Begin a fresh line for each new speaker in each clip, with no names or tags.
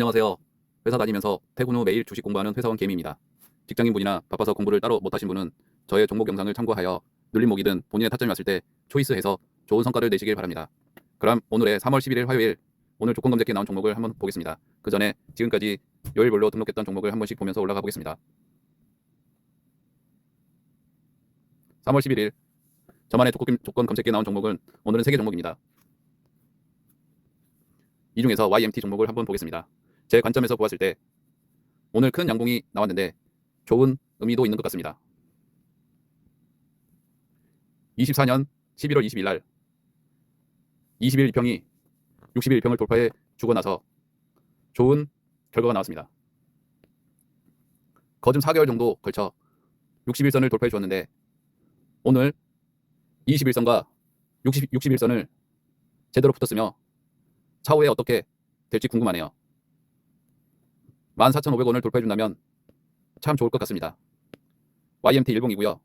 안녕하세요. 회사 다니면서 퇴근 후 매일 주식 공부하는 회사원 개미입니다. 직장인분이나 바빠서 공부를 따로 못하신 분은 저의 종목 영상을 참고하여 눌림목이든 본인의 타점이 왔을 때 초이스해서 좋은 성과를 내시길 바랍니다. 그럼 오늘의 3월 11일 화요일 오늘 조건 검색에 나온 종목을 한번 보겠습니다. 그 전에 지금까지 요일별로 등록했던 종목을 한 번씩 보면서 올라가 보겠습니다. 3월 11일 저만의 조건 검색에 나온 종목은 오늘은 3개 종목입니다. 이 중에서 YMT 종목을 한번 보겠습니다. 제 관점에서 보았을 때 오늘 큰 양봉이 나왔는데 좋은 의미도 있는 것 같습니다. 24년 11월 20일 날 21 평이 61 평을 돌파해 주고 나서 좋은 결과가 나왔습니다. 거듭 4개월 정도 걸쳐 61선을 돌파해 주었는데 오늘 21선과 60, 61선을 제대로 붙었으며 차후에 어떻게 될지 궁금하네요. 14,500원을 돌파해 준다면 참 좋을 것 같습니다. YMT 일봉이고요.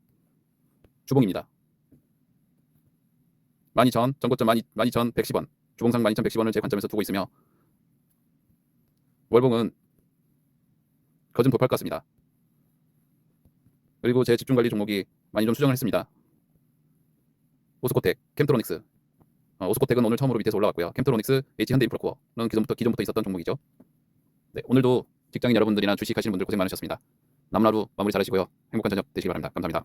주봉입니다. 12,000, 전고점 12,110원, 주봉상 12,110원을 제 관점에서 두고 있으며 월봉은 거진 돌파할 것 같습니다. 그리고 제 집중관리 종목이 많이 좀 수정을 했습니다. 오스코텍, 캠트로닉스. 어, 오스코텍은 오늘 처음으로 밑에서 올라왔고요. 캠트로닉스, H현대 인프라코어는 기존부터 기존부터 있었던 종목이죠. 네, 오늘도 직장인 여러분들이나 주식 하시는 분들 고생 많으셨습니다. 남은 하루 마무리 잘하시고요. 행복한 저녁 되시기 바랍니다. 감사합니다.